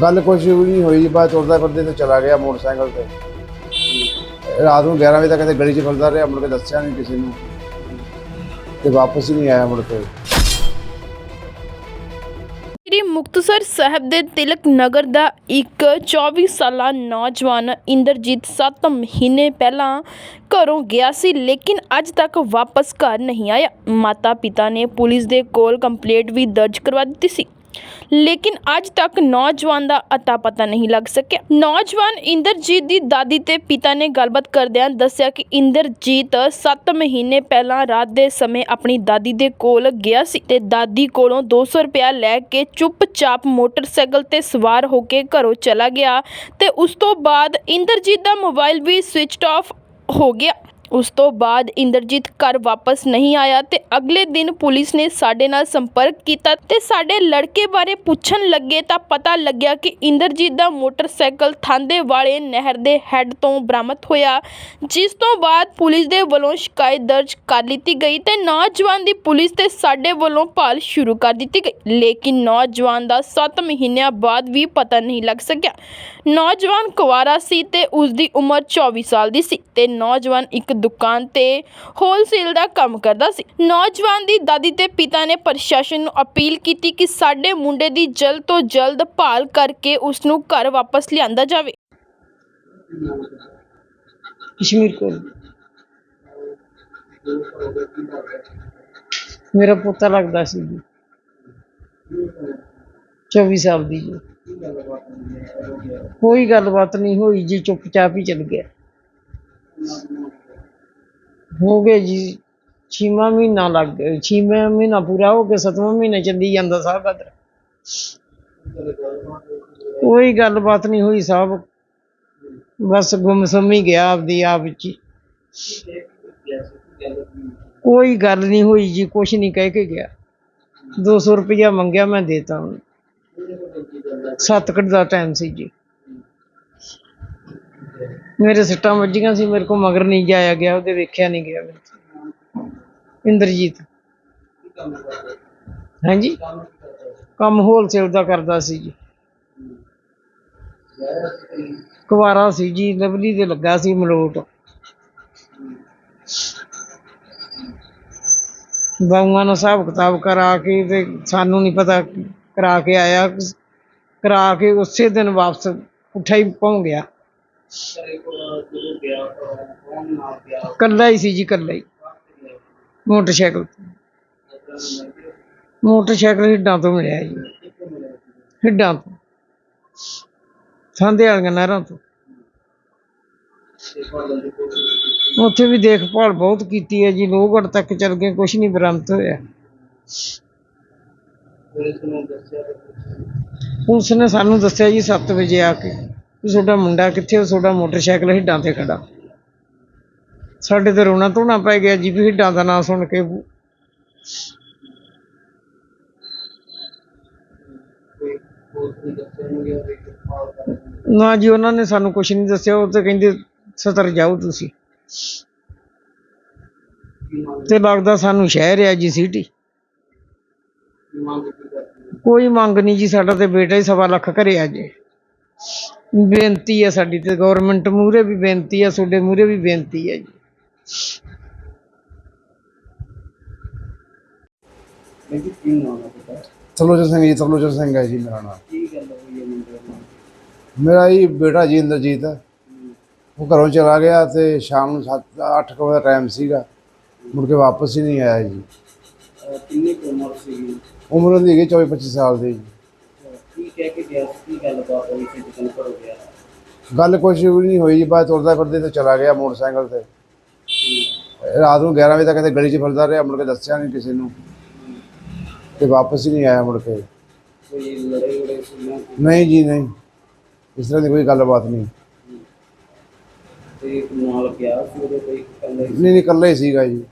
ਗੱਲ ਕੁਛ ਵੀ ਨਹੀਂ ਹੋਈ ਬਾਅਦ ਤੁਰਦਾ ਫਿਰਦੇ ਤੇ ਚਲਾ ਗਿਆ ਮੋਟਰਸਾਈਕਲ ਤੇ। ਰਾਤ ਨੂੰ 11 ਵਜੇ ਤੱਕ ਕਿਤੇ ਗਲੀ 'ਚ ਫਿਰਦਾ ਰਿਹਾ, ਮੁੜ ਕੇ ਦੱਸਿਆ ਨਹੀਂ ਕਿਸੇ ਨੂੰ। ਤੇ ਵਾਪਸ ਹੀ ਨਹੀਂ ਆਇਆ ਮੁੜ ਕੇ। ਸ੍ਰੀ ਮੁਕਤਸਰ ਸਾਹਿਬ ਦੇ ਤਿਲਕ ਨਗਰ ਦਾ ਇੱਕ 24 ਸਾਲਾ ਨੌਜਵਾਨ ਇੰਦਰਜੀਤ 7 ਮਹੀਨੇ ਪਹਿਲਾਂ ਘਰੋਂ ਗਿਆ ਸੀ, ਲੇਕਿਨ ਅੱਜ ਤੱਕ ਵਾਪਸ ਘਰ ਨਹੀਂ ਆਇਆ। ਮਾਤਾ ਪਿਤਾ ਨੇ ਪੁਲਿਸ ਦੇ ਕੋਲ ਕੰਪਲੇਂਟ ਵੀ ਦਰਜ ਕਰਵਾ ਦਿੱਤੀ ਸੀ। ਲੇਕਿਨ ਅੱਜ ਤੱਕ ਨੌਜਵਾਨ ਦਾ ਅਤਾ ਪਤਾ ਨਹੀਂ ਲੱਗ ਸਕਿਆ। ਨੌਜਵਾਨ ਇੰਦਰਜੀਤ ਦੀ ਦਾਦੀ ਤੇ ਪਿਤਾ ਨੇ ਗੱਲਬਾਤ ਕਰਦਿਆਂ ਦੱਸਿਆ ਕਿ ਇੰਦਰਜੀਤ 7 ਮਹੀਨੇ ਪਹਿਲਾਂ ਰਾਤ ਦੇ ਸਮੇਂ ਆਪਣੀ ਦਾਦੀ ਦੇ ਕੋਲ ਗਿਆ ਸੀ ਤੇ ਦਾਦੀ ਕੋਲੋਂ 200 ਰੁਪਇਆ ਲੈ ਕੇ ਚੁੱਪਚਾਪ ਮੋਟਰਸਾਈਕਲ ਤੇ ਸਵਾਰ ਹੋ ਕੇ ਘਰੋਂ ਚਲਾ ਗਿਆ ਤੇ ਉਸ ਤੋਂ ਬਾਅਦ ਇੰਦਰਜੀਤ ਦਾ ਮੋਬਾਈਲ ਵੀ ਸਵਿਚਡ ਆਫ ਹੋ ਗਿਆ। ਉਸ ਤੋਂ ਬਾਅਦ ਇੰਦਰਜੀਤ ਘਰ ਵਾਪਸ ਨਹੀਂ ਆਇਆ ਅਤੇ ਅਗਲੇ ਦਿਨ ਪੁਲਿਸ ਨੇ ਸਾਡੇ ਨਾਲ ਸੰਪਰਕ ਕੀਤਾ ਅਤੇ ਸਾਡੇ ਲੜਕੇ ਬਾਰੇ ਪੁੱਛਣ ਲੱਗੇ ਤਾਂ ਪਤਾ ਲੱਗਿਆ ਕਿ ਇੰਦਰਜੀਤ ਦਾ ਮੋਟਰਸਾਈਕਲ ਥਾਂਦੇ ਵਾਲੇ ਨਹਿਰ ਦੇ ਹੈੱਡ ਤੋਂ ਬਰਾਮਦ ਹੋਇਆ, ਜਿਸ ਤੋਂ ਬਾਅਦ ਪੁਲਿਸ ਦੇ ਵੱਲੋਂ ਸ਼ਿਕਾਇਤ ਦਰਜ ਕਰ ਲਿੱਤੀ ਗਈ ਅਤੇ ਨੌਜਵਾਨ ਦੀ ਪੁਲਿਸ ਤੇ ਸਾਡੇ ਵੱਲੋਂ ਭਾਲ ਸ਼ੁਰੂ ਕਰ ਦਿੱਤੀ ਗਈ। ਲੇਕਿਨ ਨੌਜਵਾਨ ਦਾ 7 ਮਹੀਨਿਆਂ ਬਾਅਦ ਵੀ ਪਤਾ ਨਹੀਂ ਲੱਗ ਸਕਿਆ। ਨੌਜਵਾਨ ਕੁਵਾਰਾ ਸੀ ਤੇ ਉਸ ਦੀ ਉਮਰ 24 ਸਾਲ ਦੀ ਸੀ ਤੇ ਨੌਜਵਾਨ ਇੱਕ ਦੁਕਾਨ ਤੇ ਹੋਲਸੇਲ ਦਾ ਕੰਮ ਕਰਦਾ ਸੀ। ਨੌਜਵਾਨ ਦੀ ਦਾਦੀ ਤੇ ਪਿਤਾ ਨੇ ਪ੍ਰਸ਼ਾਸਨ ਨੂੰ ਅਪੀਲ ਕੀਤੀ ਕਿ ਸਾਡੇ ਮੁੰਡੇ ਦੀ ਜਲਦ ਤੋਂ ਜਲਦ ਭਾਲ ਕਰਕੇ ਉਸ ਨੂੰ ਘਰ ਵਾਪਸ ਲਿਆਂਦਾ ਜਾਵੇ। ਕਸ਼ਮੀਰ ਕੋਲ। ਮੇਰਾ ਪੁੱਤ ਲੱਗਦਾ ਸੀ ਜੀ। 24 ਸਾਲ ਦੀ ਜੀ। ਕੋਈ ਗੱਲਬਾਤ ਨਹੀਂ ਹੋਈ ਜੀ, ਚੁੱਪਚਾਪ ਹੀ ਚਲ ਗਿਆ। ਹੋ ਗਏ ਜੀ, ਛੇਵਾਂ ਮਹੀਨਾ ਲੱਗ ਗਿਆ ਛੇਵਾਂ ਮਹੀਨਾ ਪੂਰਾ ਹੋ ਕੇ ਸੱਤਵਾਂ ਮਹੀਨਾ ਚੱਲੀ ਜਾਂਦਾ ਸਾਹਿਬ ਬਦਰ ਕੋਈ ਗੱਲਬਾਤ ਨਹੀਂ ਹੋਈ ਸਾਹਿਬ ਬਸ ਗੁੰਮਸਮ ਹੀ ਗਿਆ ਆਪਦੀ ਆਪ ਚ ਕੋਈ ਗੱਲ ਨਹੀਂ ਹੋਈ ਜੀ, ਕੁਛ ਨਹੀਂ ਕਹਿ ਕੇ ਗਿਆ। 200 ਰੁਪਇਆ ਮੰਗਿਆ ਮੈਂ ਦੇਤਾ ਉਹਨੂੰ। ਸੱਤ ਘੰਟੇ ਦਾ ਟਾਈਮ ਸੀ ਜੀ। ਮੇਰੇ ਸਿੱਟਾਂ ਵੱਜੀਆਂ ਸੀ, ਮੇਰੇ ਕੋ ਮਗਰ ਨਹੀਂ ਜਾਇਆ ਗਿਆ, ਉਹਦੇ ਵੇਖਿਆ ਨਹੀਂ ਗਿਆ ਮੇਰੇ ਤੋਂ। ਇੰਦਰਜੀਤ। ਹਾਂਜੀ? ਕੰਮ ਹੋਲਸੇਲ ਦਾ ਕਰਦਾ ਸੀ ਜੀ। ਕੁਵਾਰਾ ਸੀ ਜੀ, ਲਵਲੀ ਦੇ ਲੱਗਾ ਸੀ ਮਲੋਟ। ਬਾਊਆਂ ਨਾਲ ਹਿਸਾਬ ਕਿਤਾਬ ਕਰਾ ਕੇ ਤੇ ਸਾਨੂੰ ਨਹੀਂ ਪਤਾ ਕਰਾ ਕੇ ਆਇਆ। ਕਰਾ ਕੇ ਉਸੇ ਦਿਨ ਵਾਪਸ ਉੱਠਾ ਹੀ ਪਹੁੰਚ ਗਿਆ। ਕੱਲਾ ਹੀ ਸੀ ਜੀ ਕੱਲਾ ਹੀ। ਮੋਟਰਸਾਈਕਲ। ਮੋਟਰਸਾਈਕਲ ਹਿੱਡਾਂ ਤੋਂ ਮਿਲਿਆ ਜੀ। ਹਿੱਡਾਂ ਤੋਂ। ਸੰਦੇ ਵਾਲੀਆਂ ਨਹਿਰਾਂ ਤੋਂ। ਉੱਥੇ ਵੀ ਦੇਖਭਾਲ ਬਹੁਤ ਕੀਤੀ ਹੈ ਜੀ। ਲੋਹਗੜ੍ਹ ਤੱਕ ਚਲ ਗਏ ਕੁਛ ਨਹੀਂ ਬਰਾਮਦ ਹੋਇਆ। ਪੁਲਿਸ ਨੇ ਸਾਨੂੰ ਦੱਸਿਆ ਜੀ 7 ਵਜੇ ਆ ਕੇ। ਵੀ ਤੁਹਾਡਾ ਮੁੰਡਾ ਕਿੱਥੇ ਉਹ ਤੁਹਾਡਾ ਮੋਟਰਸਾਈਕਲ ਹਿੱਡਾਂ ਤੇ ਖੜਾ। ਸਾਡੇ ਤੇ ਰੋਣਾ ਧੋਣਾ ਪੈ ਗਿਆ ਜੀ, ਵੀ ਹਿੱਡਾਂ ਦਾ ਨਾਂ ਸੁਣ ਕੇ। ਨਾ ਜੀ, ਉਹਨਾਂ ਨੇ ਸਾਨੂੰ ਕੁਝ ਨਹੀਂ ਦੱਸਿਆ, ਉਹ ਤੇ ਕਹਿੰਦੇ ਸਤਰ ਜਾਓ ਤੁਸੀਂ। ਤੇ ਲੱਗਦਾ ਸਾਨੂੰ ਸ਼ਹਿਰ ਆ ਜੀ ਸਿਟੀ ਕੋਈ ਮੰਗ ਨਹੀਂ ਜੀ, ਸਾਡਾ ਤੇ ਬੇਟਾ ਹੀ ਸਵਾ ਲੱਖ ਘਰੇ ਆ ਜੇ। ਬੇਨਤੀ ਹੈ ਸਾਡੀ ਤੇ ਗਵਰਨਮੈਂਟ ਮੂਹਰੇ ਵੀ ਬੇਨਤੀ ਹੈ ਤੁਹਾਡੇ ਮੂਹਰੇ ਵੀ ਬੇਨਤੀ ਹੈ ਜੀ। ਤਰਲੋਚਨ ਸਿੰਘ ਜੀ ਤਰਲੋਚਨ ਸਿੰਘ ਹੈ ਜੀ ਮੇਰਾ ਨਾਮ। ਮੇਰਾ ਬੇਟਾ ਜੀ ਇੰਦਰਜੀਤ ਉਹ ਘਰੋਂ ਚਲਾ ਗਿਆ ਤੇ ਸ਼ਾਮ ਨੂੰ 7 8 ਵਜੇ ਦਾ ਟਾਈਮ ਸੀਗਾ। ਮੁੜ ਕੇ ਵਾਪਸ ਹੀ ਨਹੀਂ ਆਇਆ ਜੀ। ਕਿੰਨੀ ਕੁ ਉਮਰ ਸੀਗੀ? ਉਮਰ ਉਹਦੀ ਹੈਗੀ 24 25 ਸਾਲ ਦੀ ਜੀ। ਗੱਲ ਬਾਤ ਹੋਈ ਸੀ ਜਦੋਂ ਘਰੋਂ ਗੱਲ ਕੁਛ ਵੀ ਨਹੀਂ ਹੋਈ ਜੀ, ਬਾਅਦ ਤੁਰਦਾ ਫਿਰਦੇ ਤੇ ਚਲਾ ਗਿਆ ਮੋਟਰਸਾਈਕਲ ਤੇ। ਰਾਤ ਨੂੰ 11 ਵਜੇ ਤੱਕ ਕਿਤੇ ਗਲੀ 'ਚ ਫਿਰਦਾ ਰਿਹਾ, ਮੁੜ ਕੇ ਦੱਸਿਆ ਨਹੀਂ ਕਿਸੇ ਨੂੰ। ਤੇ ਵਾਪਸ ਹੀ ਨਹੀਂ ਆਇਆ ਮੁੜ ਕੇ। ਕੋਈ ਲੜੇ ਲੜੇ ਸੁਣਿਆ ਨਹੀਂ ਜੀ, ਨਹੀਂ। ਇਸ ਤਰ੍ਹਾਂ ਦੀ ਕੋਈ ਗੱਲਬਾਤ ਨਹੀਂ। ਤੇ ਨਾਲ ਗਿਆ ਸੀ ਉਹਦੇ ਕੋਈ ਇਕੱਲੇ ਨਹੀਂ ਨਹੀਂ, ਇਕੱਲਾ ਹੀ ਸੀਗਾ ਜੀ।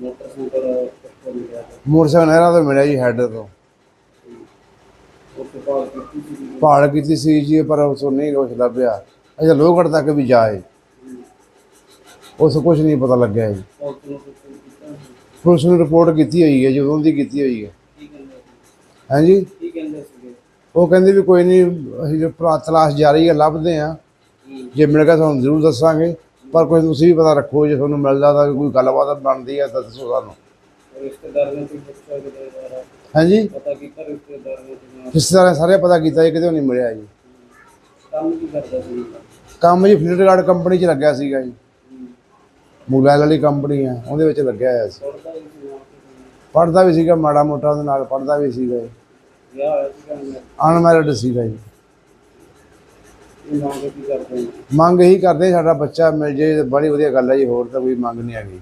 ਮੋਟਰਸਾਈਕਲ ਕਿੱਥੋਂ ਮਿਲਿਆ। ਮੋਟਰਸਾਈਕਲ ਨਹਿਰਾਂ ਤੋਂ ਮਿਲਿਆ ਜੀ ਹੈੱਡ ਤੋਂ। ਭਾਲ ਕੀਤੀ ਸੀ ਜੀ, ਪਰ ਉਸ ਤੋਂ ਨਹੀਂ ਕੁਛ ਲੱਭਿਆ। ਅਜੇ ਲੋਹਗੜ੍ਹ ਤੱਕ ਵੀ ਜਾਏ। ਉਸ ਕੁਝ ਨਹੀਂ ਪਤਾ ਲੱਗਿਆ ਜੀ। ਪੁਲਿਸ ਨੂੰ ਰਿਪੋਰਟ ਕੀਤੀ ਹੋਈ ਹੈ ਜਦੋਂ ਦੀ ਕੀਤੀ ਹੋਈ ਹੈ। ਹਾਂਜੀ? ਉਹ ਕਹਿੰਦੇ ਵੀ ਕੋਈ ਨਹੀਂ, ਅਸੀਂ ਜੋ ਭਰਾ ਤਲਾਸ਼ ਜਾਰੀ ਹੈ, ਲੱਭਦੇ ਆ ਜੇ ਮਿਲ ਗਿਆ ਤੁਹਾਨੂੰ ਜ਼ਰੂਰ ਦੱਸਾਂਗੇ। ਪਰ ਕੋਈ ਤੁਸੀਂ ਵੀ ਪਤਾ ਰੱਖੋ, ਜੇ ਤੁਹਾਨੂੰ ਮਿਲਦਾ ਤਾਂ ਕੋਈ ਗੱਲਬਾਤ ਬਣਦੀ ਹੈ, ਤਾਂ ਦੱਸੋ ਸਾਨੂੰ। ਰਿਸ਼ਤੇਦਾਰ ਨੇ ਕੋਈ ਪੁੱਛਿਆ ਕਿਤੇ ਯਾਰ ਹਾਂਜੀ? ਪਤਾ ਕੀਤਾ ਰਿਸ਼ਤੇਦਾਰ ਨੇ ਸਾਰੇ ਪਤਾ ਕੀਤਾ ਜੀ ਕਿਤੇ ਨਹੀਂ ਮਿਲਿਆ ਜੀ। ਕੰਮ ਕੀ ਕਰਦਾ ਸੀ? ਕੰਮ ਜੀ ਫਲਿੱਪਕਾਰਟ ਕੰਪਨੀ 'ਚ ਲੱਗਿਆ ਸੀਗਾ ਜੀ। ਮੋਬਾਈਲ ਵਾਲੀ ਕੰਪਨੀ ਆ ਉਹਦੇ ਵਿੱਚ ਲੱਗਿਆ ਹੋਇਆ ਸੀ। ਪੜਦਾ ਵੀ ਸੀਗਾ ਮਾੜਾ ਮੋਟਾ ਉਹਦੇ ਨਾਲ ਪੜਦਾ ਵੀ ਸੀਗਾ ਜੀ। ਵਿਆਹ ਹੋਇਆ ਸੀ ਕੰਮ ਅਨਮੈਰਿਡ ਸੀਗਾ ਜੀ। ਮੰਗ ਕੀ ਕਰਦੇ ਮੰਗ ਇਹੀ ਕਰਦੇ ਸਾਡਾ ਬੱਚਾ ਮਿਲ ਜੇ ਬੜੀ ਵਧੀਆ ਗੱਲ ਹੈ ਜੀ ਹੋਰ ਤਾਂ ਕੋਈ ਮੰਗ ਨਹੀਂ ਹੈਗੀ।